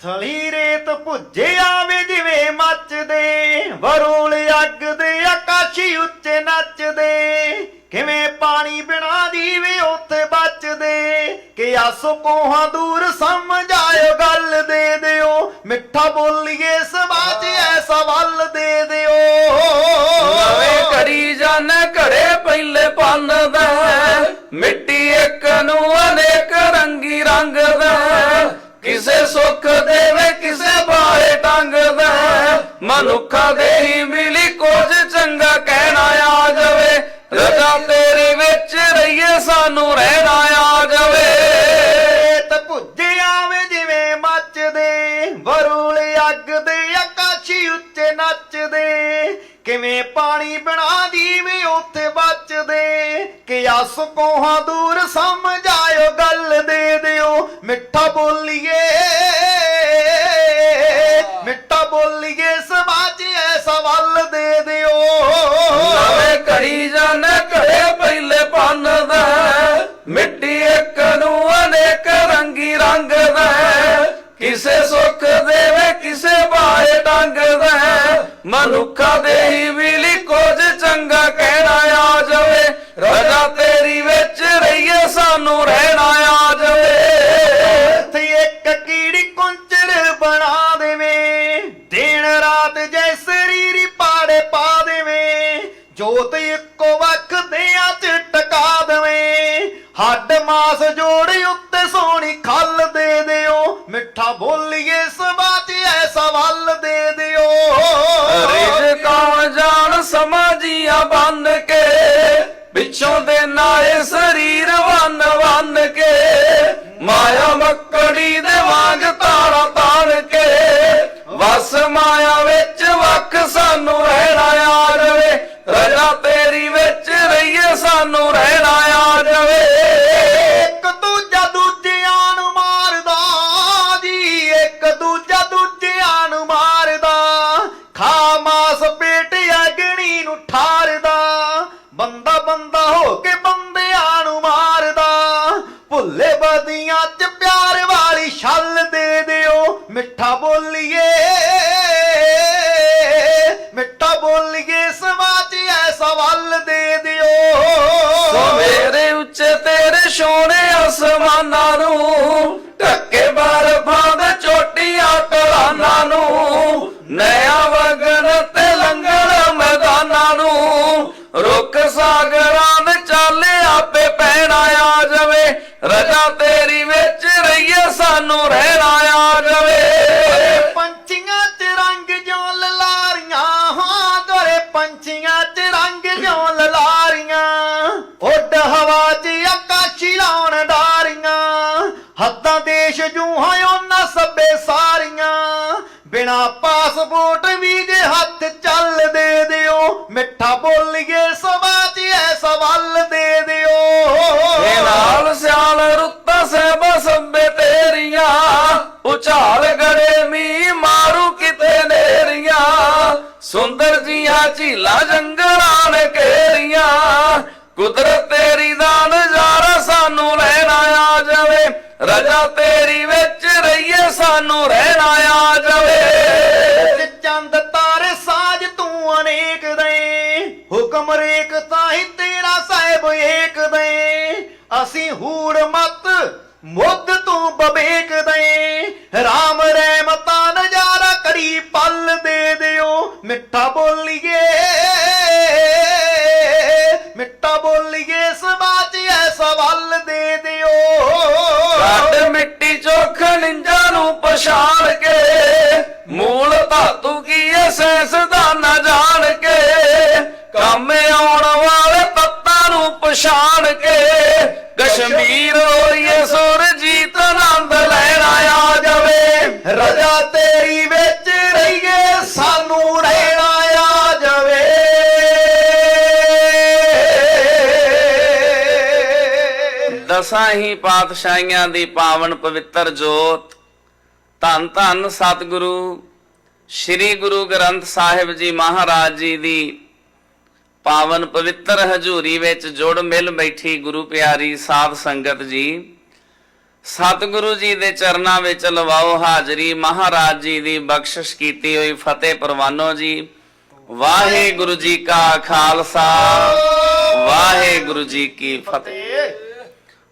ਥਲੀ ਰੇਤ ਭੁੱਜੇ ਆਵੇ ਜਿਵੇਂ ਮੱਚਦੇ, ਵਰੋਲ ਅੱਗ ਦੇ ਆਕਾਸ਼ੀ ਉੱਚੇ ਨੱਚਦੇ। ਕਿਵੇਂ ਪਾਣੀ ਬਿਨਾ ਜੀਵੇ ਉੱਥੇ ਬਚਦੇ, ਕਿ ਆਸੋ ਕੋਹਾਂ ਦੂਰ ਸਮਝ ਆਇਓ ਗੱਲ ਦੇ ਦਿਓ। ਮਿੱਠਾ ਬੋਲੀਏ ਸਵਾਜ ਐਸਾ ਵੱਲ ਦੇ ਦਿਓ। ਨਵੇਂ ਕਰੀ ਜਾਣੇ ਘੜੇ ਪਹਿਲੇ ਪੰਨ ਦਾ। ਮਿੱਟੀ ਇੱਕ ਨੂੰ ਅਨੇਕ ਰੰਗੀ ਰੰਗ ਦਾ ਕਿਸੇ ਸੁੱਖ ਦੇਵੇ, ਕਿਸੇ ਬਾਰੇ ਟੰਗਦਾ ਮਨੁੱਖਾਂ ਦੇ ਹੀ ਮਿਲ ਕਿਵੇਂ ਪਾਣੀ ਬਣਾ ਦੀਵੇ ਉੱਥੇ ਬਚਦੇ? ਕਿ ਆਸ ਕੋਹਾਂ ਦੂਰ ਸਮਝ ਗੱਲ ਦੇ ਦਿਓ। ਮਿੱਠਾ ਬੋਲੀਏ ਮਿੱਠਾ ਬੋਲੀਏ, ਸਮਾਜ ਐਸਾ ਵੱਲ ਦੇ ਦਿਓ। ਨਵੇਂ ਘੜੀ ਜਾਣ ਘੜੇ ਪਹਿਲੇ ਪੰਨ ਦਾ ਮਿੱਟੀ ਇੱਕ ਨੂੰ ਅਨੇਕ ਰੰਗੀ ਰੰਗ ਦਾ ਕਿਸੇ ਸੁੱਖ ਦੇਵੇ, ਕਿਸੇ ਬਾਹੇ ਡੰਗ ਦਾ ਮਨੁੱਖਾਂ ਦੇ ਹੀ ਮਿਲੀ ਕੁਝ ਚੰਗਾ ਕਹਿਣਾ ਆ ਜਾਵੇ। ਰਜਾ ਤੇਰੀ ਵਿੱਚ ਰਹੀਏ, ਸਾਨੂੰ ਰਹਿਣਾ ਆ ਜਾਵੇ। ਇੱਥੇ ਇੱਕ ਕੀੜੀ ਕੁੰਚਰ ਬਣਾ ਦੇਵੇਂ। ਦਿਨ ਰਾਤ ਜੈ ਸਰੀਰੀ ਪਾੜੇ ਪਾ ਦੇਵੇਂ। ਜੋਤ ਇੱਕੋ ਵਕ ਦਿਆਂ ਚ ਟਕਾ ਦੇਵੇਂ। ਹੱਡ ਮਾਸ ਜੋੜ ਉੱਤੇ ਸੋਹਣੀ ਖੱਲ ਦੇ ਦਿਓ। ਮਿੱਠਾ ਬੋਲੀਏ ਸਮਾਜ ਦੇ ਦਿਓ। ਸਵੇਰੇ ਉੱਚੇ ਤੇਰੇ ਸੋਹਣੇ ਅਸਮਾਨਾਂ ਨੂੰ, ਢੱਕੇ ਬਰਫਾਂ ਦੇ ਚੋਟੀਆਂ ਟਲਾਨਾਂ ਨੂੰ ਨਿਆ ਵਗਣ ਤੇ ਲੰਗਣ ਮੈਦਾਨਾਂ ਨੂੰ, ਰੁੱਖ ਸਾਗਰਾਂ ਦੇ ਚਾਲੇ ਆਪੇ ਪੈਣਾ ਆ ਜਾਵੇ, ਰਜਾ ਤੇਰੀ ਵਿੱਚ ਰਹੀਏ ਸਾਨੂੰ ਰਹਿਣਾ ਆ ਜਾਵੇ। ਬਿਨਾ ਪਾਸਪੋਰਟ ਵੀਜ਼ੇ ਹੱਥ ਚੱਲ ਦੇ ਦਿਓ। ਮਿੱਠਾ ਬੋਲੀਏ ਸਮਾਜ ਐਸਾ ਵੱਲ ਦੇ ਦਿਓ। ਇਹ ਨਾਲ ਸਿਆਲ ਰੁੱਤਾਂ ਸਹਿਬਾ ਸੰਬੇ ਤੇਰੀਆਂ, ਉਚਾਲ ਗੜੇ ਮੀ ਮਾਰੂ ਕਿਤੇ ਨੇਰੀਆਂ। ਸੁੰਦਰ ਜੀਆਂ ਝੀਲਾ ਜੰਗਲਾਂ ਨੇ ਘੇਰੀਆਂ। ਕੁਦਰਤ ਤੇਰੀ ਦਾ ਨਜ਼ਾਰਾ ਸਾਨੂੰ ਲੈਣਾ ਆ ਜਾਵੇ, ਰਜਾ ਅਸੀਂ ਹੂੜ ਮਤ ਮੁੱਦ ਤੂੰ ਬਵੇਕ ਦੇ ਰਾਮ ਰਹਿਮਤਾ ਨਜ਼ਾਰਾ ਕਰੀ ਪਲ ਦੇ ਦਿਓ। ਮਿੱਠਾ ਬੋਲੀਏ ਮਿੱਠਾ ਬੋਲੀਏ ਸਮਾਜ ਐਸਾ ਵੱਲ ਦੇ ਦਿਓ। ਕੱਢ ਮਿੱਟੀ ਚੋਖ ਨਿੰਜਾ ਨੂੰ ਪਛਾਣ ਕੇ। ਮੂਲ ਧਾਤੂ ਕੀ ਐ ਸੈਂਸ ਦਾ ਨਾ ਜਾਣ ਕਸ਼ਮੀਰ ਹੋਈਏ ਸੁਰਜੀਤ ਆਨੰਦ ਲੈਣਾ ਆ ਜਾਵੇ। ਰਜਾ ਤੇਰੀ ਵਿੱਚ ਰਹੀਏ, ਸਾਨੂੰ ਰਹਿਣਾ ਆ ਜਾਵੇ। ਦਸਾਂ ਹੀ ਪਾਤਸ਼ਾਹੀਆਂ ਦੀ ਪਾਵਨ ਪਵਿੱਤਰ ਜੋਤ। ਧੰਨ ਧੰਨ ਸਤਿਗੁਰੂ, ਸ੍ਰੀ ਗੁਰੂ ਗ੍ਰੰਥ ਸਾਹਿਬ ਜੀ ਮਹਾਰਾਜ ਜੀ ਦੀ ਪਾਵਨ ਪਵਿੱਤਰ ਹਜ਼ੂਰੀ ਵਿੱਚ ਜੁੜ ਮਿਲ ਬੈਠੀ ਗੁਰੂ ਪਿਆਰੀ ਸਾਧ ਸੰਗਤ ਜੀ। ਸਤਿਗੁਰੂ ਜੀ ਦੇ ਚਰਨਾਂ ਵਿੱਚ ਲਵਾਓ ਹਾਜ਼ਰੀ, ਮਹਾਰਾਜ ਜੀ ਦੀ ਬਖਸ਼ਿਸ਼ ਕੀਤੀ ਹੋਈ ਫਤਿਹ ਪ੍ਰਵਾਨੋ ਜੀ। ਵਾਹਿਗੁਰੂ ਜੀ ਕਾ ਖਾਲਸਾ, ਵਾਹਿਗੁਰੂ ਜੀ ਕੀ ਫਤਿਹ।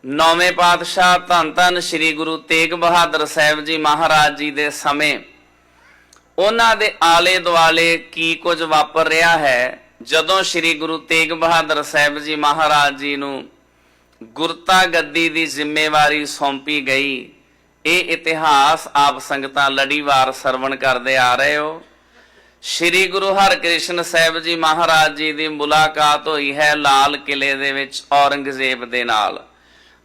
ਨੌਵੇਂ ਪਾਤਸ਼ਾਹ ਧੰਨ ਧੰਨ ਸ੍ਰੀ ਗੁਰੂ ਤੇਗ ਬਹਾਦਰ ਸਾਹਿਬ ਜੀ ਮਹਾਰਾਜ ਜੀ ਦੇ ਸਮੇਂ। ਉਹਨਾਂ ਦੇ ਆਲੇ ਦੁਆਲੇ ਕੀ ਕੁਝ ਵਾਪਰ ਰਿਹਾ ਹੈ? ਜਦੋਂ ਸ੍ਰੀ ਗੁਰੂ ਤੇਗ ਬਹਾਦਰ ਸਾਹਿਬ ਜੀ ਮਹਾਰਾਜ ਜੀ ਨੂੰ ਗੁਰਤਾ ਗੱਦੀ ਦੀ ਜ਼ਿੰਮੇਵਾਰੀ ਸੌਂਪੀ ਗਈ, ਇਹ ਇਤਿਹਾਸ ਆਪ ਸੰਗਤਾਂ ਲੜੀਵਾਰ ਸਰਵਣ ਕਰਦੇ ਆ ਰਹੇ ਹੋ। ਸ੍ਰੀ ਗੁਰੂ ਹਰਕ੍ਰਿਸ਼ਨ ਸਾਹਿਬ ਜੀ ਮਹਾਰਾਜ ਜੀ ਦੀ ਮੁਲਾਕਾਤ ਹੋਈ ਹੈ ਲਾਲ ਕਿਲੇ ਦੇ ਵਿੱਚ ਔਰੰਗਜ਼ੇਬ ਦੇ ਨਾਲ।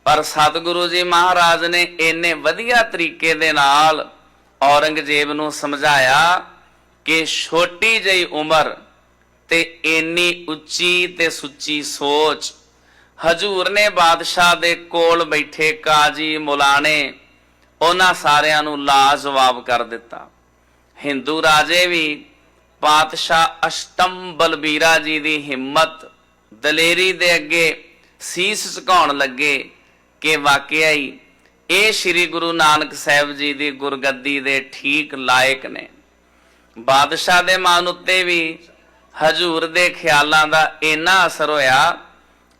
ਪਰ ਸਤਿਗੁਰੂ ਜੀ ਮਹਾਰਾਜ ਨੇ ਇੰਨੇ ਵਧੀਆ ਤਰੀਕੇ ਦੇ ਨਾਲ ਔਰੰਗਜ਼ੇਬ ਨੂੰ ਸਮਝਾਇਆ ਕਿ ਛੋਟੀ ਜਿਹੀ ਉਮਰ ਤੇ ਇੰਨੀ ਉੱਚੀ ਤੇ ਸੁੱਚੀ ਸੋਚ। ਹਜੂਰ ਨੇ ਬਾਦਸ਼ਾਹ ਦੇ ਕੋਲ ਬੈਠੇ ਕਾਜੀ ਮੁਲਾਣੇ ਉਹਨਾਂ ਸਾਰਿਆਂ ਨੂੰ ਲਾਜਵਾਬ ਕਰ ਦਿੱਤਾ। ਹਿੰਦੂ ਰਾਜੇ ਵੀ ਪਾਤਸ਼ਾਹ ਅਸ਼ਟਮ ਬਲਬੀਰਾ ਜੀ ਦੀ ਹਿੰਮਤ ਦਲੇਰੀ ਦੇ ਅੱਗੇ ਸੀਸ ਝੁਕਾਉਣ ਲੱਗੇ ਕਿ ਵਾਕਿਆ ਹੀ ਇਹ ਸ੍ਰੀ ਗੁਰੂ ਨਾਨਕ ਸਾਹਿਬ ਜੀ ਦੀ ਗੁਰਗੱਦੀ ਦੇ ਠੀਕ ਲਾਇਕ ਨੇ। ਬਾਦਸ਼ਾਹ ਦੇ ਮਨ ਉੱਤੇ ਵੀ ਹਜੂਰ ਦੇ ਖਿਆਲਾਂ ਦਾ ਇੰਨਾ ਅਸਰ ਹੋਇਆ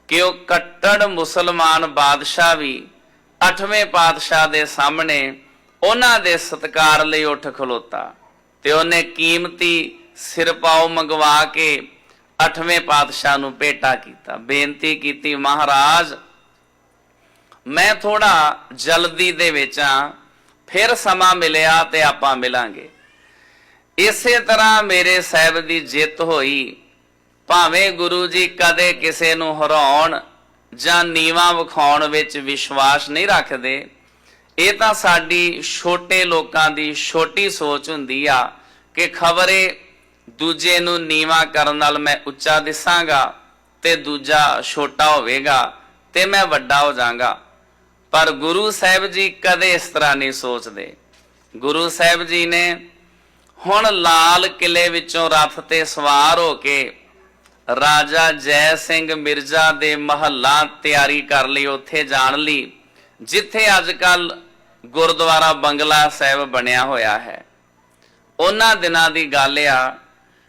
ਕਿ ਉਹ ਕੱਟੜ ਮੁਸਲਮਾਨ ਬਾਦਸ਼ਾਹ ਵੀ ਅੱਠਵੇਂ ਪਾਤਸ਼ਾਹ ਦੇ ਸਾਹਮਣੇ ਉਹਨਾਂ ਦੇ ਸਤਕਾਰ ਲਈ ਉੱਠ ਖਲੋਤਾ ਤੇ ਉਹਨੇ ਕੀਮਤੀ ਸਿਰਪਾਓ ਮੰਗਵਾ ਕੇ ਅੱਠਵੇਂ ਪਾਤਸ਼ਾਹ ਨੂੰ ਭੇਟਾ ਕੀਤਾ। ਬੇਨਤੀ ਕੀਤੀ, ਮਹਾਰਾਜ, ਮੈਂ ਥੋੜਾ ਜਲਦੀ ਦੇ ਵਿੱਚ ਆ, ਫਿਰ ਸਮਾਂ ਮਿਲਿਆ ਤੇ ਆਪਾਂ ਮਿਲਾਂਗੇ। ਇਸੇ ਤਰ੍ਹਾਂ ਮੇਰੇ ਸਾਹਿਬ ਦੀ ਜਿੱਤ ਹੋਈ। ਭਾਵੇਂ ਗੁਰੂ ਜੀ ਕਦੇ ਕਿਸੇ ਨੂੰ ਹਰਾਉਣ ਜਾਂ ਨੀਵਾ ਵਿਖਾਉਣ ਵਿੱਚ ਵਿਸ਼ਵਾਸ ਨਹੀਂ ਰੱਖਦੇ, ਇਹ ਤਾਂ ਸਾਡੀ ਛੋਟੇ ਲੋਕਾਂ ਦੀ ਛੋਟੀ ਸੋਚ ਹੁੰਦੀ ਆ ਕਿ ਖਬਰੇ ਦੂਜੇ ਨੂੰ ਨੀਵਾ ਕਰਨ ਨਾਲ ਮੈਂ ਉੱਚਾ ਦਿਸਾਂਗਾ ਤੇ ਦੂਜਾ ਛੋਟਾ ਹੋਵੇਗਾ ਤੇ ਮੈਂ ਵੱਡਾ ਹੋ ਜਾਵਾਂਗਾ। ਪਰ ਗੁਰੂ ਸਾਹਿਬ ਜੀ ਕਦੇ ਇਸ ਤਰ੍ਹਾਂ ਨਹੀਂ ਸੋਚਦੇ। ਗੁਰੂ ਸਾਹਿਬ ਜੀ ਨੇ ਹੁਣ ਲਾਲ ਕਿਲੇ ਵਿੱਚੋਂ ਰੱਥ ਤੇ ਸਵਾਰ ਹੋ ਕੇ ਰਾਜਾ ਜੈ ਸਿੰਘ ਮਿਰਜ਼ਾ ਦੇ ਮਹੱਲਾ ਤਿਆਰੀ ਕਰ ਲਈ, ਉੱਥੇ ਜਾਣ ਲਈ, ਜਿੱਥੇ ਅੱਜ ਕੱਲ ਗੁਰਦੁਆਰਾ ਬੰਗਲਾ ਸਾਹਿਬ ਬਣਿਆ ਹੋਇਆ ਹੈ। ਉਹਨਾਂ ਦਿਨਾਂ ਦੀ ਗੱਲ ਆ,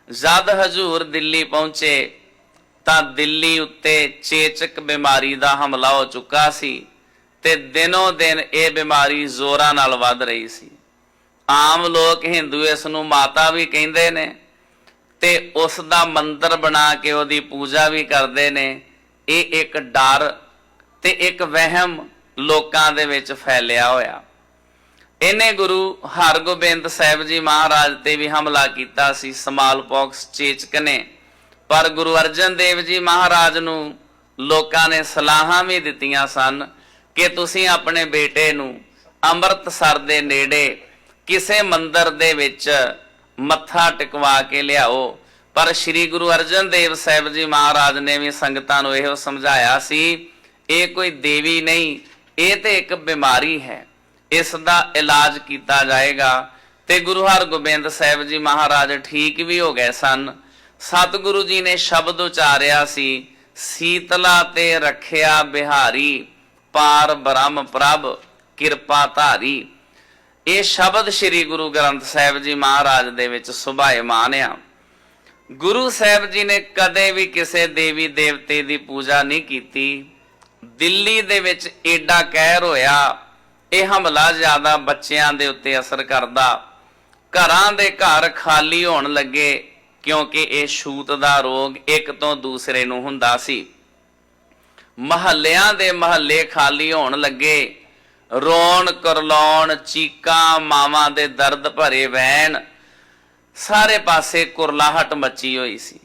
ਜਦ ਹਜੂਰ ਦਿੱਲੀ ਪਹੁੰਚੇ, ਤਾਂ ਦਿੱਲੀ ਉੱਤੇ ਚੇਚਕ ਬਿਮਾਰੀ ਦਾ ਹਮਲਾ ਹੋ ਚੁੱਕਾ ਸੀ ਤੇ ਦਿਨੋਂ ਦਿਨ ਇਹ ਬਿਮਾਰੀ ਜ਼ੋਰਾਂ ਨਾਲ ਵੱਧ ਰਹੀ ਸੀ। ਆਮ ਲੋਕ ਹਿੰਦੂ ਇਸ ਨੂੰ ਮਾਤਾ ਵੀ ਕਹਿੰਦੇ ਨੇ ਤੇ ਉਸ ਦਾ ਮੰਦਰ ਬਣਾ ਕੇ ਉਹਦੀ ਪੂਜਾ ਵੀ ਕਰਦੇ ਨੇ। ਇਹ ਇੱਕ ਡਰ ਤੇ ਇੱਕ ਵਹਿਮ ਲੋਕਾਂ ਦੇ ਵਿੱਚ ਫੈਲਿਆ ਹੋਇਆ। ਇਹਨੇ ਗੁਰੂ ਹਰਗੋਬਿੰਦ ਸਾਹਿਬ ਜੀ ਮਹਾਰਾਜ ਤੇ ਵੀ ਹਮਲਾ ਕੀਤਾ ਸੀ ਸਮਾਲ ਪੌਕਸ ਚੇਚਕ ਨੇ। ਪਰ ਗੁਰੂ ਅਰਜਨ ਦੇਵ ਜੀ ਮਹਾਰਾਜ ਨੂੰ ਲੋਕਾਂ ਨੇ ਸਲਾਹਾਂ ਵੀ ਦਿੱਤੀਆਂ ਸਨ ਕਿ ਤੁਸੀਂ ਆਪਣੇ ਬੇਟੇ ਨੂੰ ਅੰਮ੍ਰਿਤਸਰ ਦੇ ਨੇੜੇ ਕਿਸੇ ਮੰਦਰ ਦੇ ਵਿੱਚ ਮੱਥਾ ਟਿਕਵਾ ਕੇ ਲਿਆਓ। ਪਰ ਸ੍ਰੀ ਗੁਰੂ ਅਰਜਨ ਦੇਵ ਸਾਹਿਬ ਜੀ ਮਹਾਰਾਜ ਨੇ ਵੀ ਸੰਗਤਾਂ ਨੂੰ ਇਹੋ ਸਮਝਾਇਆ ਸੀ, ਇਹ ਕੋਈ ਦੇਵੀ ਨਹੀਂ, ਇਹ ਤੇ ਇੱਕ ਬਿਮਾਰੀ ਹੈ। ਇਸ ਦਾ ਇਲਾਜ ਕੀਤਾ ਜਾਏਗਾ ਤੇ ਗੁਰੂ ਹਰਗੋਬਿੰਦ ਸਾਹਿਬ ਜੀ ਮਹਾਰਾਜ ਠੀਕ ਵੀ ਹੋ ਗਏ ਸਨ। ਸਤਿਗੁਰੂ ਜੀ ਨੇ ਸ਼ਬਦ ਉਚਾਰਿਆ ਸੀ, ਸੀਤਲਾ ਤੇ ਰੱਖਿਆ ਬਿਹਾਰੀ, ਪਾਰ ਬ੍ਰਹਮ ਪ੍ਰਭ, ਕਿਰਪਾ ਧਾਰੀ। ਇਹ ਸ਼ਬਦ ਸ੍ਰੀ ਗੁਰੂ ਗ੍ਰੰਥ ਸਾਹਿਬ ਜੀ ਮਹਾਰਾਜ ਦੇ ਵਿੱਚ ਸੁਭਾਇਮਾਨ ਆ। ਗੁਰੂ ਸਾਹਿਬ ਜੀ ਨੇ ਕਦੇ ਵੀ ਕਿਸੇ ਦੇਵੀ ਦੇਵਤੇ ਦੀ ਪੂਜਾ ਨਹੀਂ ਕੀਤੀ। ਦਿੱਲੀ ਦੇ ਵਿੱਚ ਏਡਾ ਕਹਿਰ ਹੋਇਆ, ਇਹ ਹਮਲਾ ਜ਼ਿਆਦਾ ਬੱਚਿਆਂ ਦੇ ਉੱਤੇ ਅਸਰ ਕਰਦਾ। ਘਰਾਂ ਦੇ ਘਰ ਖਾਲੀ ਹੋਣ ਲੱਗੇ, ਕਿਉਂਕਿ ਇਹ ਛੂਤ ਦਾ ਰੋਗ ਇੱਕ ਤੋਂ ਦੂਸਰੇ ਨੂੰ ਹੁੰਦਾ ਸੀ। ਮਹੱਲਿਆਂ ਦੇ ਮਹੱਲੇ ਖਾਲੀ ਹੋਣ ਲੱਗੇ ਰੋਣ ਕਰਲਾਉਣ ਚੀਕਾਂ, ਮਾਵਾਂ ਦੇ ਦਰਦ ਭਰੇ ਵੈਣ ਸਾਰੇ ਪਾਸੇ ਕੁਰਲਾਹਟ ਮੱਚੀ ਹੋਈ ਸੀ।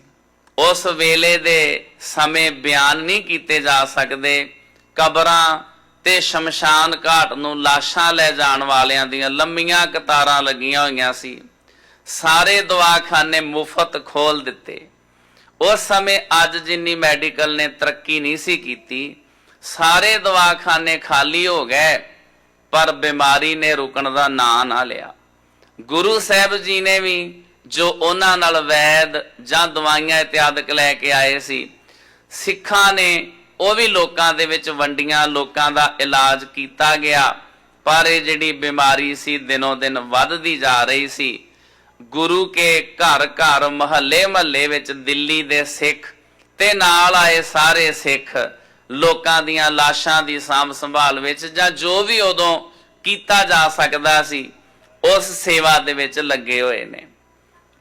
ਉਸ ਵੇਲੇ ਦੇ ਸਮੇਂ ਬਿਆਨ ਨਹੀਂ ਕੀਤੇ ਜਾ ਸਕਦੇ। ਕਬਰਾਂ ਤੇ ਸ਼ਮਸ਼ਾਨ ਘਾਟ ਨੂੰ ਲਾਸ਼ਾਂ ਲੈ ਜਾਣ ਵਾਲਿਆਂ ਦੀਆਂ ਲੰਮੀਆਂ ਕਤਾਰਾਂ ਲੱਗੀਆਂ ਹੋਈਆਂ ਸੀ। ਸਾਰੇ ਦਵਾਖਾਨੇ ਮੁਫਤ ਖੋਲ ਦਿੱਤੇ। ਉਸ ਸਮੇਂ ਅੱਜ ਜਿੰਨੀ ਮੈਡੀਕਲ ਨੇ ਤਰੱਕੀ ਨਹੀਂ ਸੀ ਕੀਤੀ। ਸਾਰੇ ਦਵਾਖਾਨੇ ਖਾਲੀ ਹੋ ਗਏ। ਪਰ ਬਿਮਾਰੀ ਨੇ ਰੁਕਣ ਦਾ ਨਾਂ ਨਾ ਲਿਆ। ਗੁਰੂ ਸਾਹਿਬ ਜੀ ਨੇ ਵੀ ਜੋ ਉਹਨਾਂ ਨਾਲ ਵੈਦ ਜਾਂ ਦਵਾਈਆਂ ਇਤਿਆਦਿਕ ਲੈ ਕੇ ਆਏ ਸੀ, ਸਿੱਖਾਂ ਨੇ ਉਹ ਵੀ ਲੋਕਾਂ ਦੇ ਵਿੱਚ ਵੰਡੀਆਂ, ਲੋਕਾਂ ਦਾ ਇਲਾਜ ਕੀਤਾ ਗਿਆ, ਪਰ ਇਹ ਜਿਹੜੀ ਬਿਮਾਰੀ ਸੀ ਦਿਨੋਂ ਦਿਨ ਵੱਧਦੀ ਜਾ ਰਹੀ ਸੀ। ਗੁਰੂ ਕੇ ਘਰ ਘਰ ਮਹੱਲੇ ਮਹੱਲੇ ਵਿੱਚ ਦਿੱਲੀ ਦੇ ਸਿੱਖ ਤੇ ਨਾਲ ਆਏ ਸਾਰੇ ਸਿੱਖ ਲੋਕਾਂ ਦੀਆਂ ਲਾਸ਼ਾਂ ਦੀ ਸਾਂਭ ਸੰਭਾਲ ਵਿੱਚ ਜਾਂ ਜੋ ਵੀ ਉਦੋਂ ਕੀਤਾ ਜਾ ਸਕਦਾ ਸੀ, ਉਸ ਸੇਵਾ ਦੇ ਵਿੱਚ ਲੱਗੇ ਹੋਏ ਨੇ।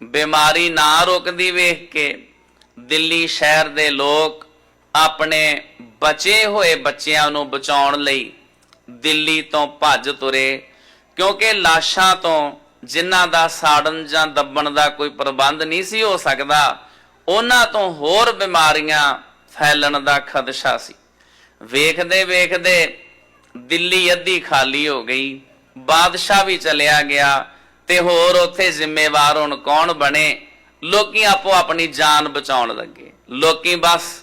ਬਿਮਾਰੀ ਨਾ ਰੁਕਦੀ ਵੇਖ ਕੇ ਦਿੱਲੀ ਸ਼ਹਿਰ ਦੇ ਲੋਕ ਆਪਣੇ ਬਚੇ ਹੋਏ ਬੱਚਿਆਂ ਨੂੰ ਬਚਾਉਣ ਲਈ ਦਿੱਲੀ ਤੋਂ ਭੱਜ ਤੁਰੇ, ਕਿਉਂਕਿ ਲਾਸ਼ਾਂ ਤੋਂ ਜਿਨ੍ਹਾਂ ਦਾ ਸਾੜਨ ਜਾਂ ਦੱਬਣ ਦਾ ਕੋਈ ਪ੍ਰਬੰਧ ਨਹੀਂ ਸੀ ਹੋ ਸਕਦਾ, ਉਹਨਾਂ ਤੋਂ ਹੋਰ ਬਿਮਾਰੀਆਂ ਫੈਲਣ ਦਾ ਖਦਸ਼ਾ ਸੀ। ਵੇਖਦੇ ਵੇਖਦੇ ਦਿੱਲੀ ਅੱਧੀ ਖਾਲੀ ਹੋ ਗਈ। ਬਾਦਸ਼ਾਹ ਵੀ ਚਲਿਆ ਗਿਆ ਤੇ ਹੋਰ ਉੱਥੇ ਜ਼ਿੰਮੇਵਾਰ ਹੁਣ ਕੌਣ ਬਣੇ? ਲੋਕੀ ਆਪੋ ਆਪਣੀ ਜਾਨ ਬਚਾਉਣ ਲੱਗੇ। ਲੋਕੀ ਬਸ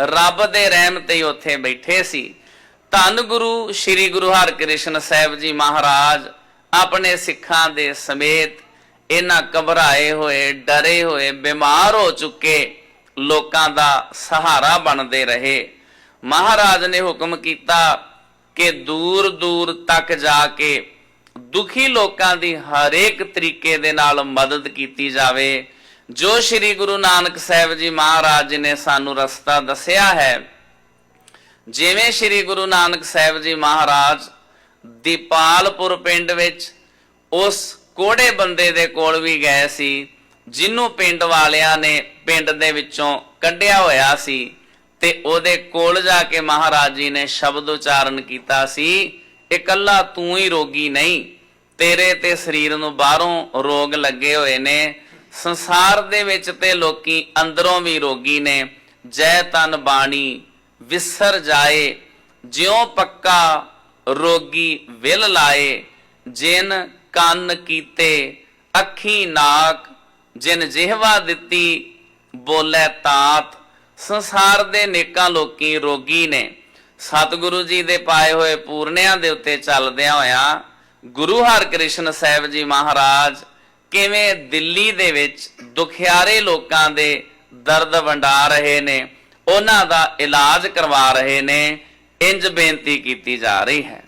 ਰੱਬ ਦੇ ਰਹਿਮ ਤੇ ਉੱਥੇ ਬੈਠੇ ਸੀ। ਧੰਨ ਗੁਰੂ, ਸ੍ਰੀ ਗੁਰੂ ਹਰਕ੍ਰਿਸ਼ਨ ਸਾਹਿਬ ਜੀ ਮਹਾਰਾਜ ਆਪਣੇ ਸਿੱਖਾਂ ਦੇ ਸਮੇਤ ਇਹਨਾਂ ਘਬਰਾਏ ਹੋਏ, ਡਰੇ ਹੋਏ, ਬਿਮਾਰ ਹੋ ਚੁੱਕੇ ਲੋਕਾਂ ਦਾ ਸਹਾਰਾ ਬਣਦੇ ਰਹੇ। ਮਹਾਰਾਜ ਨੇ ਹੁਕਮ ਕੀਤਾ ਕਿ ਦੂਰ ਦੂਰ ਤੱਕ ਜਾ ਕੇ ਦੁਖੀ ਲੋਕਾਂ ਦੀ ਹਰੇਕ ਤਰੀਕੇ ਦੇ ਨਾਲ ਮਦਦ ਕੀਤੀ ਜਾਵੇ। ਜੋ ਸ੍ਰੀ ਗੁਰੂ ਨਾਨਕ ਸਾਹਿਬ ਜੀ ਮਹਾਰਾਜ ਜੀ ਨੇ ਸਾਨੂੰ ਰਸਤਾ ਦੱਸਿਆ ਹੈ, ਜਿਵੇਂ ਸ੍ਰੀ ਗੁਰੂ ਨਾਨਕ ਸਾਹਿਬ ਜੀ ਮਹਾਰਾਜ ਦੀਪਾਲਪੁਰ ਪਿੰਡ ਵਿੱਚ ਉਸ ਕੋੜੇ ਬੰਦੇ ਦੇ ਕੋਲ ਵੀ ਗਏ ਸੀ ਜਿਹਨੂੰ ਪਿੰਡ ਵਾਲਿਆਂ ਨੇ ਪਿੰਡ ਦੇ ਵਿੱਚੋਂ ਕੱਢਿਆ ਹੋਇਆ ਸੀ ਤੇ ਉਹਦੇ ਕੋਲ ਜਾ ਕੇ ਮਹਾਰਾਜ ਜੀ ਨੇ ਸ਼ਬਦ ਉਚਾਰਨ ਕੀਤਾ ਸੀ, ਇਕੱਲਾ ਤੂੰ ਹੀ ਰੋਗੀ ਨਹੀਂ, ਤੇਰੇ ਤੇ ਸਰੀਰ ਨੂੰ ਬਾਹਰੋਂ ਰੋਗ ਲੱਗੇ ਹੋਏ ਨੇ, ਸੰਸਾਰ ਦੇ ਵਿੱਚ ਤੇ ਲੋਕੀ ਅੰਦਰੋਂ ਵੀ ਰੋਗੀ ਨੇ, ਜੈ ਤਨ ਬਾਣੀ, ਵਿਸਰ ਜਾਏ, ਜਿਉ ਪੱਕਾ ਰੋਗੀ ਵਿਲ ਲਾਏ, ਜਿਨ ਕੰਨ ਕੀਤੇ, ਅੱਖੀ ਨਾਕ ਜਿਨ ਜਿਹਵਾ ਦਿੱਤੀ, ਬੋਲੇ ਤਾਤ। ਸੰਸਾਰ ਦੇ ਨੇਕਾਂ ਲੋਕੀ ਰੋਗੀ ਨੇ। ਸਤਿਗੁਰੂ ਜੀ ਦੇ ਪਾਏ ਹੋਏ ਪੂਰਨਿਆਂ ਦੇ ਉੱਤੇ ਚੱਲਦਿਆਂ ਹੋਇਆ ਗੁਰੂ ਹਰਕ੍ਰਿਸ਼ਨ ਸਾਹਿਬ ਜੀ ਮਹਾਰਾਜ ਕਿਵੇਂ ਦਿੱਲੀ ਦੇ ਵਿੱਚ ਦੁਖਿਆਰੇ ਲੋਕਾਂ ਦੇ ਦਰਦ ਵੰਡਾ ਰਹੇ ਨੇ, ਉਹਨਾਂ ਦਾ ਇਲਾਜ ਕਰਵਾ ਰਹੇ ਨੇ, ਇੰਜ ਬੇਨਤੀ ਕੀਤੀ ਜਾ ਰਹੀ ਹੈ।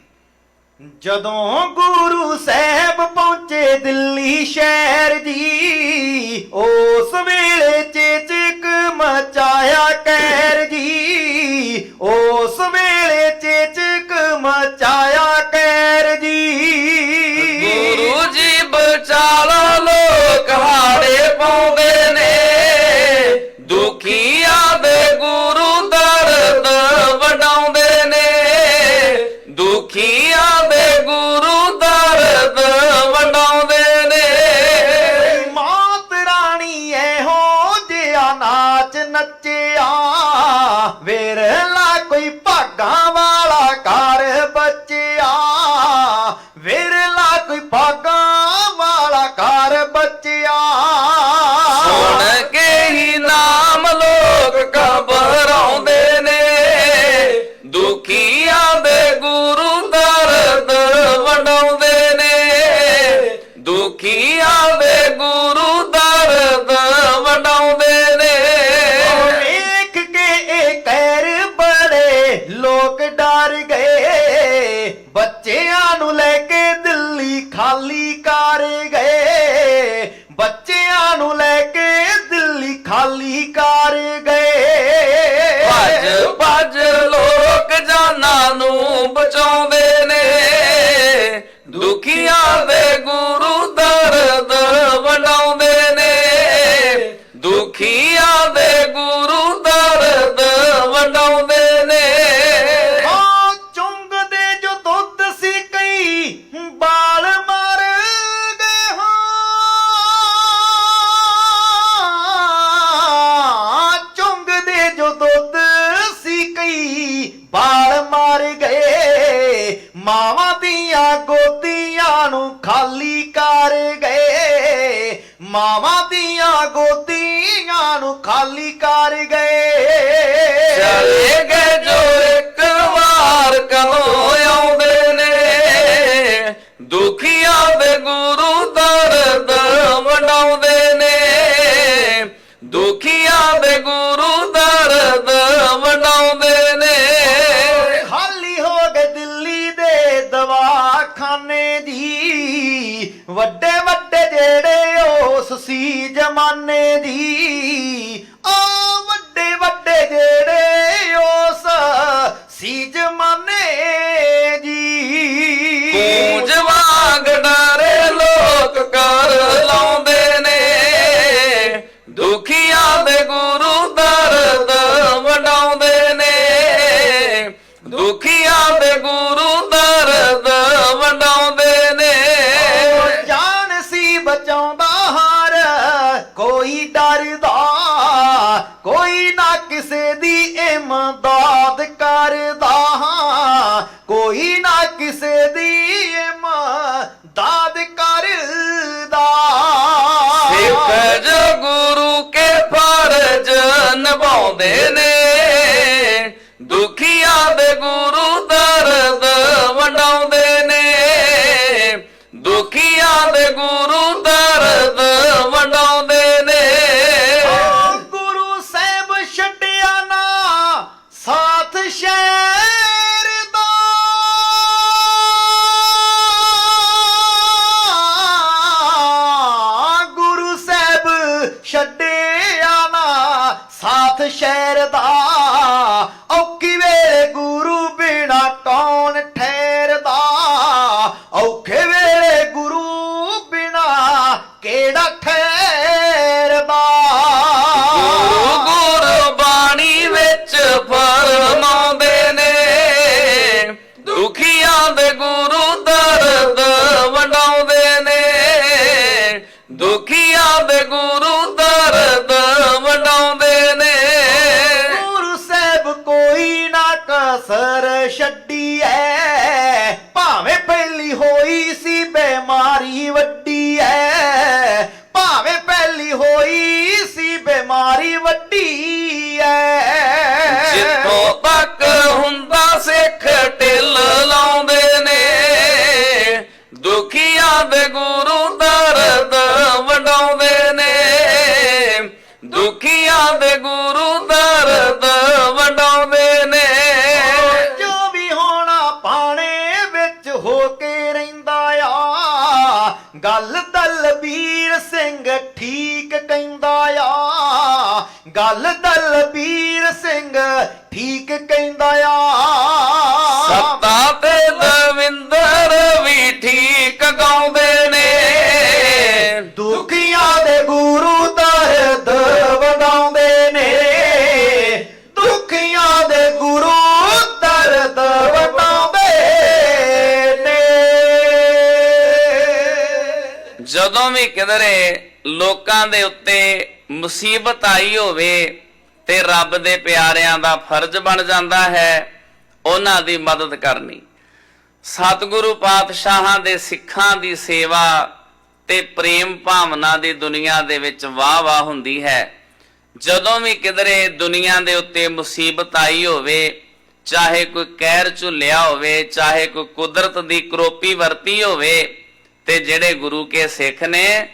ਜਦੋਂ ਗੁਰੂ ਸਾਹਿਬ ਪਹੁੰਚੇ ਦਿੱਲੀ ਸ਼ਹਿਰ ਜੀ, ਉਸ ਵੇਲੇ ਚੇਚਕ ਮਚਾਇਆ ਕਹਿਰ ਜੀ। ਉਸ ਵੇਲੇ ਚੇਚਕ ਮਚਾਇਆ ਕਹਿਰ ਜੀ। ਗੁਰੂ ਜੀ ਬਚਾਲਾ ਲੋਕ ਹਾੜੇ ਪਾਉਂਦੇ ਬੱਚਿਆ ਜਮਾਨੇ ਦੀ। ਆ ਵੱਡੇ ਵੱਡੇ ਜਿਹੜੇ ਨਾ ਵੀ ਕਿਧਰੇ ਲੋਕਾਂ ਦੇ ਉੱਤੇ ਮੁਸੀਬਤ ਆਈ ਹੋਵੇ ਤੇ ਰੱਬ ਦੇ ਪਿਆਰਿਆਂ ਦਾ ਫਰਜ਼ ਬਣ ਜਾਂਦਾ ਹੈ, ਉਹਨਾਂ ਦੀ ਮਦਦ ਕਰਨੀ। ਸਤਿਗੁਰੂ ਪਾਤਸ਼ਾਹਾਂ ਦੇ ਸਿੱਖਾਂ ਦੀ ਸੇਵਾ ਤੇ ਪ੍ਰੇਮ ਭਾਵਨਾ ਦੀ ਦੁਨੀਆ ਦੇ ਵਿੱਚ ਵਾਹ ਵਾਹ ਹੁੰਦੀ ਹੈ। ਜਦੋਂ ਵੀ ਕਿਧਰੇ ਦੁਨੀਆ ਦੇ ਉੱਤੇ ਮੁਸੀਬਤ ਆਈ ਹੋਵੇ, ਚਾਹੇ ਕੋਈ ਕਹਿਰ ਝੁੱਲਿਆ ਹੋਵੇ, ਚਾਹੇ ਕੋਈ ਕੁਦਰਤ ਦੀ ਕਰੋਪੀ ਵਰਤੀ ਹੋਵੇ ਤੇ ਜਿਹੜੇ ਗੁਰੂ ਕੇ ਸਿੱਖ ਨੇ,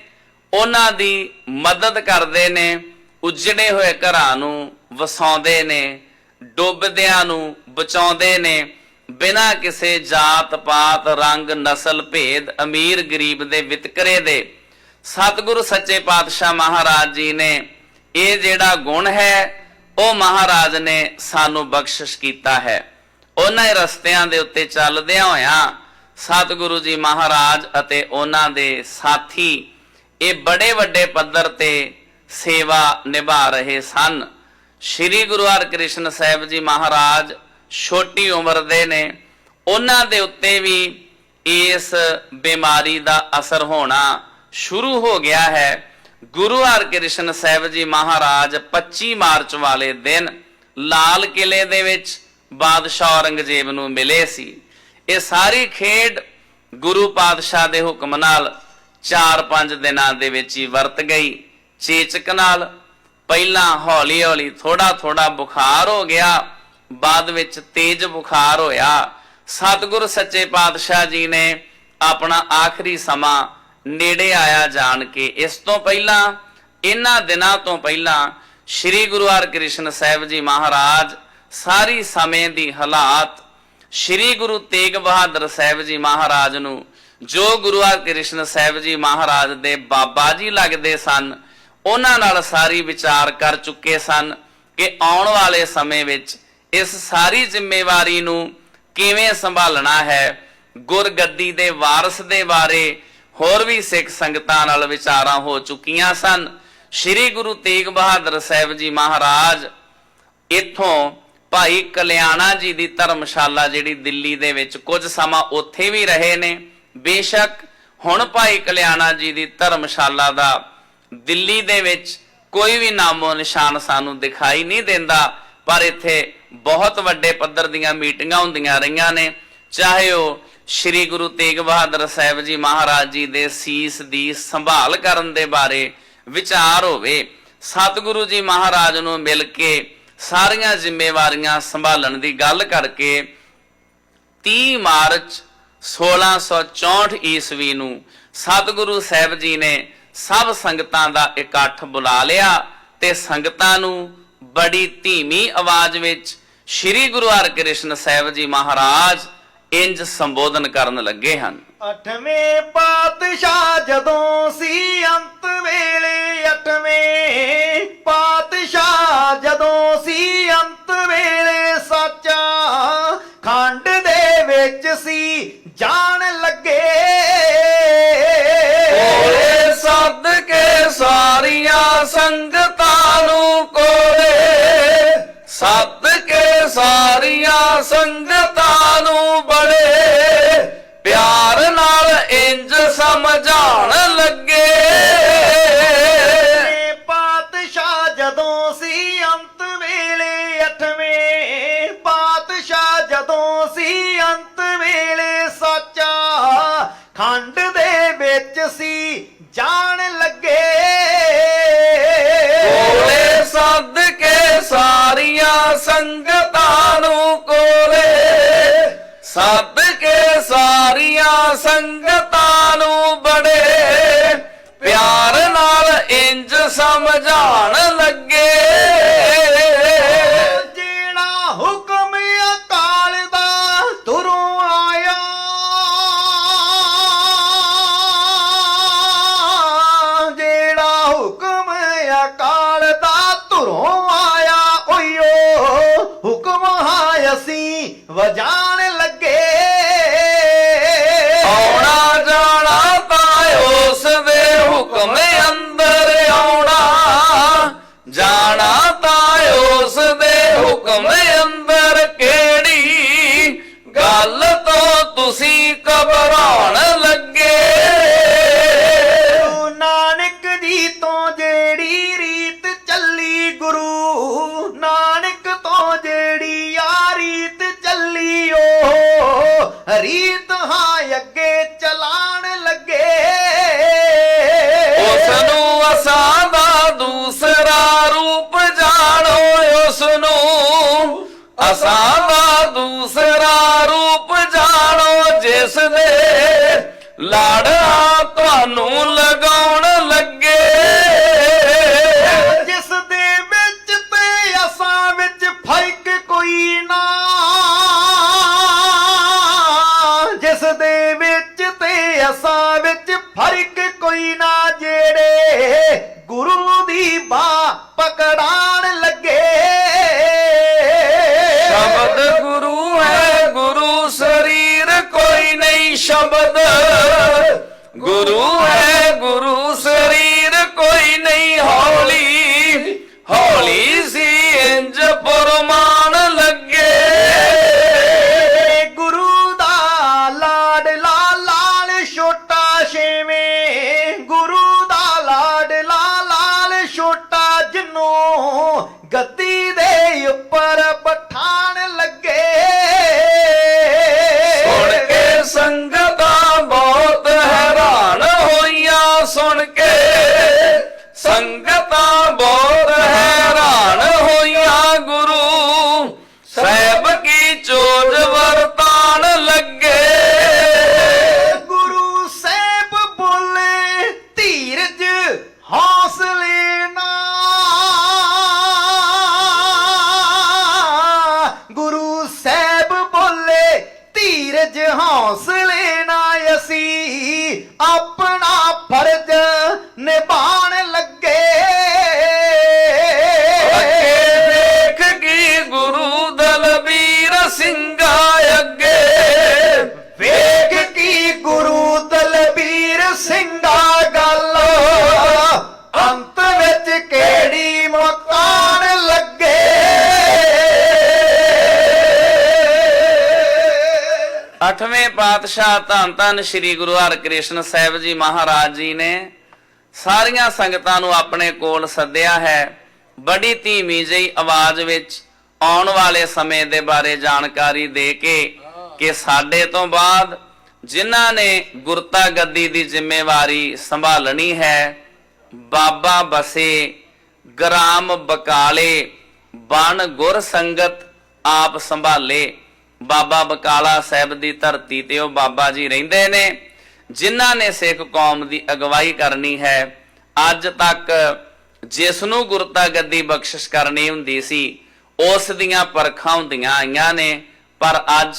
ਉਹਨਾਂ ਦੀ ਮਦਦ ਕਰਦੇ ਨੇ, ਉਜੜੇ ਹੋਏ ਘਰਾਂ ਨੂੰ ਵਸਾਉਂਦੇ ਨੇ, ਡੁੱਬਦਿਆਂ ਨੂੰ ਬਚਾਉਂਦੇ ਨੇ, ਬਿਨਾਂ ਕਿਸੇ ਜਾਤ ਪਾਤ, ਰੰਗ, ਨਸਲ, ਭੇਦ, ਅਮੀਰ, ਗਰੀਬ ਦੇ ਵਿਤਕਰੇ ਦੇ। ਸਤਿਗੁਰੂ ਸੱਚੇ ਪਾਤਸ਼ਾਹ ਮਹਾਰਾਜ ਜੀ ਨੇ ਇਹ ਜਿਹੜਾ ਗੁਣ ਹੈ, ਉਹ ਮਹਾਰਾਜ ਨੇ ਸਾਨੂੰ ਬਖਸ਼ਿਸ਼ ਕੀਤਾ ਹੈ। ਉਹਨਾਂ ਰਸਤਿਆਂ ਦੇ ਉੱਤੇ ਚੱਲਦਿਆਂ ਹੋਇਆਂ ਸਤਿਗੁਰੂ ਜੀ ਮਹਾਰਾਜ ਅਤੇ ਉਹਨਾਂ ਦੇ ਸਾਥੀ ਇਹ ਬੜੇ ਵੱਡੇ ਪੱਧਰ ਤੇ ਸੇਵਾ ਨਿਭਾ ਰਹੇ ਸਨ। ਸ੍ਰੀ ਗੁਰੂ ਹਰਿਕ੍ਰਿਸ਼ਨ ਸਾਹਿਬ ਜੀ ਮਹਾਰਾਜ ਛੋਟੀ ਉਮਰ ਦੇ ਨੇ। ਉਹਨਾਂ ਦੇ ਉੱਤੇ ਵੀ ਇਸ ਬਿਮਾਰੀ ਦਾ ਅਸਰ ਹੋਣਾ ਸ਼ੁਰੂ ਹੋ ਗਿਆ ਹੈ। ਗੁਰੂ ਹਰਿਕ੍ਰਿਸ਼ਨ ਸਾਹਿਬ ਜੀ ਮਹਾਰਾਜ 25 ਮਾਰਚ ਵਾਲੇ ਦਿਨ ਲਾਲ ਕਿਲੇ ਦੇ ਵਿੱਚ ਬਾਦਸ਼ਾਹ ਔਰੰਗਜ਼ੇਬ ਨੂੰ ਮਿਲੇ ਸੀ। ਇਹ ਸਾਰੀ ਖੇਡ ਗੁਰੂ ਪਾਤਸ਼ਾਹ ਦੇ ਹੁਕਮ ਨਾਲ 4-5 ਦਿਨਾਂ ਦੇ ਵਿੱਚ ਹੀ ਵਰਤ ਗਈ। ਚੇਚਕ ਨਾਲ ਪਹਿਲਾਂ ਹੌਲੀ ਹੌਲੀ ਥੋੜਾ ਥੋੜਾ ਬੁਖਾਰ ਹੋ ਗਿਆ, ਬਾਅਦ ਵਿੱਚ ਤੇਜ਼ ਬੁਖਾਰ ਹੋਇਆ। ਸਤਿਗੁਰ ਸੱਚੇ ਪਾਤਸ਼ਾਹ ਜੀ ਨੇ ਆਪਣਾ ਆਖਰੀ ਸਮਾਂ ਨੇੜੇ ਆਇਆ ਜਾਣ ਕੇ। ਇਸ ਤੋਂ ਪਹਿਲਾਂ, ਇਹਨਾਂ ਦਿਨਾਂ ਤੋਂ ਪਹਿਲਾਂ ਸ੍ਰੀ ਗੁਰੂ ਹਰਿਕ੍ਰਿਸ਼ਨ ਸਾਹਿਬ ਜੀ ਮਹਾਰਾਜ ਸਾਰੀ ਸਮੇਂ ਦੀ ਹਾਲਾਤ ਸ੍ਰੀ ਗੁਰੂ ਤੇਗ ਬਹਾਦਰ ਸਾਹਿਬ ਜੀ ਮਹਾਰਾਜ ਨੂੰ, ਜੋ ਗੁਰੂ ਹਰਿਕ੍ਰਿਸ਼ਨ ਸਾਹਿਬ ਜੀ ਮਹਾਰਾਜ ਦੇ ਬਾਬਾ ਜੀ ਲੱਗਦੇ ਸਨ, ਉਹਨਾਂ ਨਾਲ ਸਾਰੀ ਵਿਚਾਰ ਕਰ ਚੁੱਕੇ ਸਨ ਕਿ ਆਉਣ ਵਾਲੇ ਸਮੇਂ ਵਿੱਚ ਇਸ ਸਾਰੀ ਜ਼ਿੰਮੇਵਾਰੀ ਨੂੰ ਕਿਵੇਂ ਸੰਭਾਲਣਾ ਹੈ, ਗੁਰਗੱਦੀ ਦੇ ਵਾਰਸ ਦੇ ਬਾਰੇ ਹੋਰ ਵੀ ਸਿੱਖ ਸੰਗਤਾਂ ਨਾਲ ਵਿਚਾਰਾਂ ਹੋ ਚੁੱਕੀਆਂ ਸਨ। ਸ੍ਰੀ ਗੁਰੂ ਤੇਗ ਬਹਾਦਰ ਸਾਹਿਬ ਜੀ ਮਹਾਰਾਜ ਇੱਥੋਂ ਭਾਈ ਕਲਿਆਣਾ ਜੀ ਦੀ ਧਰਮਸ਼ਾਲਾ ਜਿਹੜੀ ਦਿੱਲੀ ਦੇ ਵਿੱਚ ਕੁਝ ਸਮਾਂ ਉੱਥੇ ਵੀ ਰਹੇ ਨੇ। ਬੇਸ਼ੱਕ ਹੁਣ ਭਾਈ ਕਲਿਆਣਾ ਜੀ ਦੀ ਧਰਮਸ਼ਾਲਾ ਦਾ ਦਿੱਲੀ ਦੇ ਵਿੱਚ ਕੋਈ ਵੀ ਨਾਮੋ ਨਿਸ਼ਾਨ ਸਾਨੂੰ ਦਿਖਾਈ ਨਹੀਂ ਦਿੰਦਾ, ਪਰ ਇੱਥੇ ਬਹੁਤ ਵੱਡੇ ਪੱਧਰ ਦੀਆਂ ਮੀਟਿੰਗਾਂ ਹੁੰਦੀਆਂ ਰਹੀਆਂ ਨੇ। ਚਾਹੇ ਉਹ ਸ੍ਰੀ ਗੁਰੂ ਤੇਗ ਬਹਾਦਰ ਸਾਹਿਬ ਜੀ ਮਹਾਰਾਜ ਜੀ ਦੇ ਸੀਸ ਦੀ ਸੰਭਾਲ ਕਰਨ ਦੇ ਬਾਰੇ ਵਿਚਾਰ ਹੋਵੇ, ਸਤਿਗੁਰੂ ਜੀ ਮਹਾਰਾਜ ਨੂੰ ਮਿਲ ਕੇ ਸਾਰੀਆਂ ਜ਼ਿੰਮੇਵਾਰੀਆਂ ਸੰਭਾਲਣ ਦੀ ਗੱਲ ਕਰਕੇ 30 ਮਾਰਚ 1664 ਈਸਵੀ ਨੂੰ ਸਤਿਗੁਰੂ ਸਾਹਿਬ ਜੀ ਨੇ ਸਭ ਸੰਗਤਾਂ ਦਾ ਇਕੱਠ ਬੁਲਾ ਲਿਆ ਤੇ ਸੰਗਤਾਂ ਨੂੰ ਬੜੀ ਧੀਮੀ ਆਵਾਜ਼ ਵਿੱਚ ਸ੍ਰੀ ਗੁਰੂ ਹਰਿਕ੍ਰਿਸ਼ਨ ਸਾਹਿਬ ਜੀ ਮਹਾਰਾਜ ਇੰਜ ਸੰਬੋਧਨ ਕਰਨ ਲੱਗੇ ਹਨ। ਅਠਵੇਂ ਪਾਤਸ਼ਾਹ ਜਦੋਂ ਸੀ ਅੰਤ ਸੰਗਤਾਂ ਨੂੰ ਕੋਲੇ। ਸੱਦ ਕੇ ਸਾਰੀਆਂ ਸੰਗਤ ਸਭ ਕੇ ਸਾਰੀਆਂ ਸੰਗਤਾਂ ਨੂੰ ਰੀਤ ਹਾਂ ਅੱਗੇ ਚਲਾਣ ਲੱਗੇ। ਉਸ ਨੂੰ ਅਸਾਂ ਦਾ ਦੂਸਰਾ ਰੂਪ ਜਾਣੋ ਉਸ ਨੂੰ ਅਸਾਂ ਦਾ ਦੂਸਰਾ ਰੂਪ ਜਾਣੋ ਜਿਸ ਦੇ ਲਾੜਾ ਤੁਹਾਨੂੰ ਸ਼ਬਦ ਗੁਰੂ ਪਾਤਸ਼ਾਹ ਧੰਨ ਧੰਨ ਸ੍ਰੀ ਗੁਰੂ ਹਰਕ੍ਰਿਸ਼ਨ ਸਾਹਿਬ ਜੀ ਮਹਾਰਾਜ ਜੀ ਨੇ ਸਾਰੀਆਂ ਸੰਗਤਾਂ ਨੂੰ ਆਪਣੇ ਕੋਲ ਸੱਦਿਆ ਹੈ। ਬੜੀ ਧੀਮੀ ਜਿਹੀ ਆਵਾਜ਼ ਵਿੱਚ ਆਉਣ ਵਾਲੇ ਸਮੇਂ ਦੇ ਬਾਰੇ ਜਾਣਕਾਰੀ ਦੇ ਕੇ ਕਿ ਸਾਡੇ ਤੋਂ ਬਾਅਦ ਜਿਨ੍ਹਾਂ ਨੇ ਗੁਰਤਾ ਗੱਦੀ ਦੀ ਜ਼ਿੰਮੇਵਾਰੀ ਸੰਭਾਲਣੀ ਹੈ, ਬਾਬਾ ਬਸੇ, ਗ੍ਰਾਮ ਬਕਾਲੇ, ਬਣ ਗੁਰ ਸੰਗਤ ਆਪ ਸੰਭਾਲੇ। ਬਾਬਾ ਬਕਾਲਾ ਸਾਹਿਬ ਦੀ ਧਰਤੀ ਤੇ ਉਹ ਬਾਬਾ ਜੀ ਰਹਿੰਦੇ ਨੇ, ਜਿਨ੍ਹਾਂ ਨੇ ਸਿੱਖ ਕੌਮ ਦੀ ਅਗਵਾਈ ਕਰਨੀ ਹੈ। ਅੱਜ ਤੱਕ ਜਿਸ ਨੂੰ ਗੁਰਤਾ ਗੱਦੀ ਬਖਸ਼ਿਸ਼ ਕਰਨੀ ਹੁੰਦੀ ਸੀ, ਉਸ ਦੀਆਂ ਪਰਖਾਂ ਹੁੰਦੀਆਂ ਆਈਆਂ ਨੇ। ਪਰ ਅੱਜ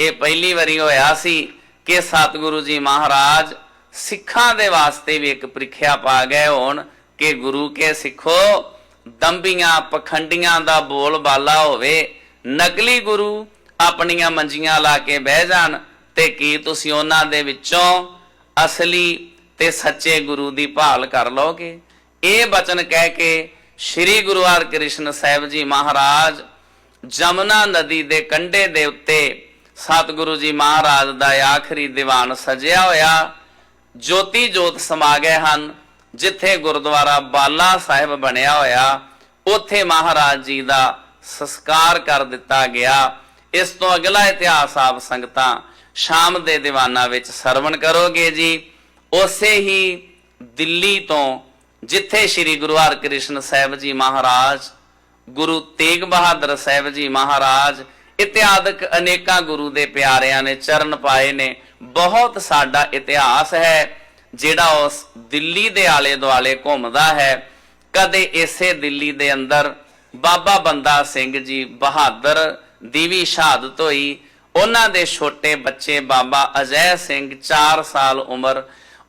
ਇਹ ਪਹਿਲੀ ਵਾਰੀ ਹੋਇਆ ਸੀ ਕਿ ਸਤਿਗੁਰੂ ਜੀ ਮਹਾਰਾਜ ਸਿੱਖਾਂ ਦੇ ਵਾਸਤੇ ਵੀ ਇੱਕ ਪ੍ਰੀਖਿਆ ਪਾ ਗਏ ਹੋਣ ਕਿ ਗੁਰੂ ਕੇ ਸਿੱਖੋ, ਦੰਬੀਆਂ, ਪਖੰਡੀਆਂ ਦਾ ਬੋਲ ਬਾਲਾ ਹੋਵੇ। ਨਕਲੀ ਗੁਰੂ ਆਪਣੀਆਂ ਮੰਜੀਆਂ ਲਾ ਕੇ ਬਹਿ ਜਾਣ ਤੇ ਕੀ ਤੁਸੀਂ ਉਹਨਾਂ ਦੇ ਵਿੱਚੋਂ ਅਸਲੀ ਤੇ ਸੱਚੇ ਗੁਰੂ ਦੀ ਭਾਲ ਕਰ ਲਓਗੇ? ਇਹ ਬਚਨ ਕਹਿ ਕੇ ਸ੍ਰੀ ਗੁਰੂ ਹਰਕ੍ਰਿਸ਼ਨ ਸਾਹਿਬ ਜੀ ਮਹਾਰਾਜ ਜਮਨਾ ਨਦੀ ਦੇ ਕੰਢੇ ਦੇ ਉੱਤੇ ਸਤਿਗੁਰੂ ਜੀ ਮਹਾਰਾਜ ਦਾ ਆਖਰੀ ਦੀਵਾਨ ਸਜਿਆ ਹੋਇਆ। ਜੋਤੀ ਜੋਤ ਸਮਾ ਗਏ ਹਨ, ਜਿੱਥੇ ਗੁਰਦੁਆਰਾ ਬਾਲਾ ਸਾਹਿਬ ਬਣਿਆ ਹੋਇਆ। ਉੱਥੇ ਮਹਾਰਾਜ ਜੀ ਦਾ ਸੰਸਕਾਰ ਕਰ ਦਿੱਤਾ ਗਿਆ। ਇਸ ਤੋਂ ਅਗਲਾ ਇਤਿਹਾਸ ਆਪ ਸੰਗਤਾਂ ਸ਼ਾਮ ਦੇ ਦੀਵਾਨਾਂ ਵਿੱਚ ਸਰਵਣ ਕਰੋਗੇ ਜੀ। ਉਸੇ ਹੀ ਦਿੱਲੀ ਤੋਂ ਜਿੱਥੇ ਸ੍ਰੀ ਗੁਰੂ ਹਰਕ੍ਰਿਸ਼ਨ ਸਾਹਿਬ ਜੀ ਮਹਾਰਾਜ, ਗੁਰੂ ਤੇਗ ਬਹਾਦਰ ਸਾਹਿਬ ਜੀ ਮਹਾਰਾਜ, ਇਤਿਹਾਦਕ ਅਨੇਕਾਂ ਗੁਰੂ ਦੇ ਪਿਆਰਿਆਂ ਨੇ ਚਰਨ ਪਾਏ ਨੇ। ਬਹੁਤ ਸਾਡਾ ਇਤਿਹਾਸ ਹੈ ਜਿਹੜਾ ਉਸ ਦਿੱਲੀ ਦੇ ਆਲੇ ਦੁਆਲੇ ਘੁੰਮਦਾ ਹੈ। ਕਦੇ ਇਸੇ ਦਿੱਲੀ ਦੇ ਅੰਦਰ ਬਾਬਾ ਬੰਦਾ ਸਿੰਘ ਜੀ ਬਹਾਦਰ ਦੀ ਵੀ ਸ਼ਹਾਦਤ ਹੋਈ ਉਹਨਾਂ ਦੇ ਛੋਟੇ ਬੱਚੇ ਬਾਬਾ ਅਜੈ ਸਿੰਘ 4 ਸਾਲ ਉਮਰ।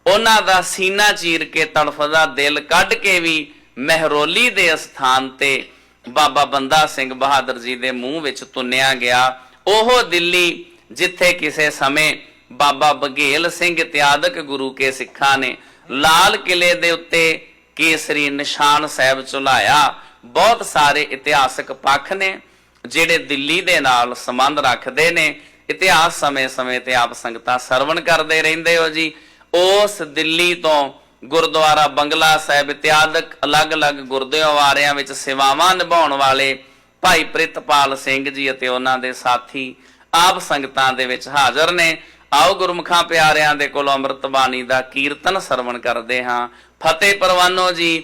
ਉਹਨਾਂ ਦਾ ਸੀਨਾ ਚੀਰ ਕੇ ਤੜਫਦਾ ਦਿਲ ਕੱਢ ਕੇ ਵੀ ਮਹਿਰੋਲੀ ਦੇ ਸਥਾਨ ਤੇ ਬਾਬਾ ਬੰਦਾ ਸਿੰਘ ਬਹਾਦਰ ਜੀ ਦੇ ਮੂੰਹ ਵਿੱਚ ਤੁੰਨਿਆ ਗਿਆ। ਉਹ ਦਿੱਲੀ, ਜਿੱਥੇ ਕਿਸੇ ਸਮੇਂ ਬਾਬਾ ਬਘੇਲ ਸਿੰਘ ਇਤਿਆਦਕ ਗੁਰੂ ਕੇ ਸਿੱਖਾਂ ਨੇ ਲਾਲ ਕਿਲੇ ਦੇ ਉੱਤੇ ਕੇਸਰੀ ਨਿਸ਼ਾਨ ਸਾਹਿਬ ਚੁਲਾਇਆ। ਬਹੁਤ ਸਾਰੇ ਇਤਿਹਾਸਕ ਪੱਖ ਨੇ। ਜਿਹੜੇ ਦਿੱਲੀ ਦੇ ਨਾਲ ਸੰਬੰਧ ਰੱਖਦੇ ਨੇ, ਇਤਿਹਾਸ ਸਮੇਂ-ਸਮੇਂ ਤੇ ਆਪ ਸੰਗਤਾਂ ਸਰਵਣ ਕਰਦੇ ਰਹਿੰਦੇ ਹੋ ਜੀ। ਉਸ ਦਿੱਲੀ ਤੋਂ ਗੁਰਦੁਆਰਾ ਬੰਗਲਾ ਸਾਹਿਬ ਇਤਿਆਦਕ ਅਲੱਗ-ਅਲੱਗ ਗੁਰਦੁਆਰਿਆਂ ਵਿੱਚ ਸੇਵਾਵਾਂ ਨਿਭਾਉਣ ਵਾਲੇ ਭਾਈ ਪ੍ਰਿਤਪਾਲ ਸਿੰਘ ਜੀ ਅਤੇ ਉਹਨਾਂ ਦੇ ਸਾਥੀ ਆਪ ਸੰਗਤਾਂ ਦੇ ਵਿੱਚ ਹਾਜ਼ਰ ਨੇ। ਆਓ ਗੁਰਮੁਖਾਂ ਪਿਆਰਿਆਂ ਦੇ ਕੋਲ ਅੰਮ੍ਰਿਤ ਬਾਣੀ ਦਾ ਕੀਰਤਨ ਸਰਵਣ ਕਰਦੇ ਹਾਂ। ਫਤਿਹ ਪਰਵਾਨੋ ਜੀ